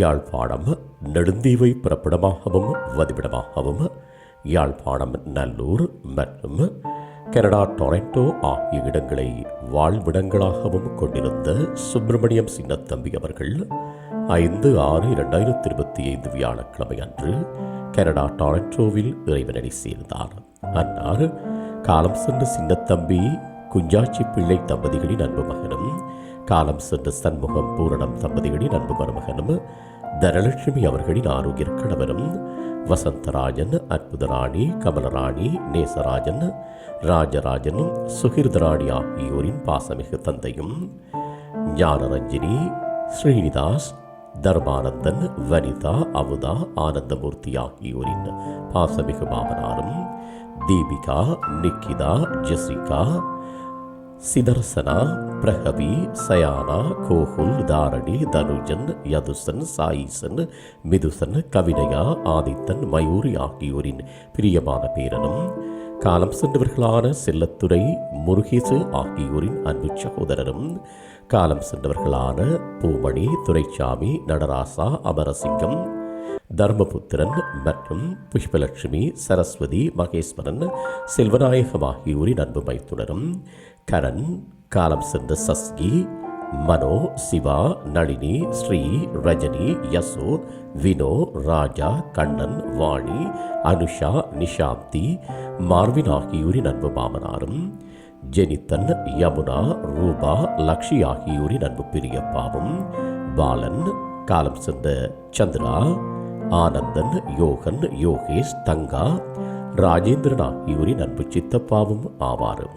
யாழ்ப்பாணம் நெடுந்தீவை பிறப்பிடமாகவும் வதிவிடமாகவும் யாழ்ப்பாணம் நல்லூர் மற்றும் Canada Toronto ஆகிய இடங்களை வாழ்விடங்களாகவும் கொண்டிருந்த சுப்பிரமணியம் சின்னத்தம்பி அவர்கள் ஐந்து ஆறு இரண்டாயிரத்தி இருபத்தி ஐந்து வியாழக்கிழமை அன்று கனடா டொரண்டோவில் இறைவனடி சேர்ந்தார். அன்னார் காலம் சென்ற சின்னத்தம்பி குஞ்சாச்சி பிள்ளை தம்பதிகளின் அன்பு மகனும் காலம் சென்ற சண்முகம் பூரணம் தம்பதிகளின் அன்பு மருமகனும் தனலட்சுமி அவர்களின் ஆரோக்கிய கணவரும் வசந்தராஜன் அற்புதராணி கமலராணி நேசராஜன் ராஜராஜன் சுகிர்தராணி ஆகியோரின் பாசமிகு தந்தையும் ஞானரஞ்சினி ஸ்ரீனிதாஸ் தர்மானந்தன் வனிதா அமுதா ஆனந்தமூர்த்தி ஆகியோரின் பாசமிகு மாமனாரும் தீபிகா நிக்கிதா ஜெசிகா சிதர்சனா பிரகவி சயானா கோகுல் தாரணி தனுஜன் யதுசன் சாயிசன் மிதுசன் கவினயா ஆதித்தன் மயூரி ஆகியோரின் பிரியமான பேரனும் காலம் சென்றவர்களான செல்லத்துறை முருகேசு ஆகியோரின் அன்பு சகோதரரும் காலம் சென்றவர்களான பூமணி துரைச்சாமி நடராசா அமரசிங்கம் தர்மபுத்திரன் மற்றும் புஷ்பலட்சுமி சரஸ்வதி மகேஸ்வரன் செல்வநாயகம் ஆகியோரின் அன்பு மைத்துடரும் கரண் காலம் சென்ற சஸ்கி மனோ சிவா நளினி ஸ்ரீ ரஜினி யசோ வினோ ராஜா கண்ணன் வாணி அனுஷா நிஷாந்தி மார்வின் ஆகியோரின் அன்பு மாமனாரும் ஜெனித்தன் யமுனா ரூபா லக்ஷி ஆகியோரின் அன்பு பிரியப்பாவும் பாலன் காலம் சென்ற சந்திரா ஆனந்தன் யோகன் யோகேஷ் தங்கா ராஜேந்திரன் ஆகியோரின் அன்பு சித்தப்பாவும் ஆவாரும்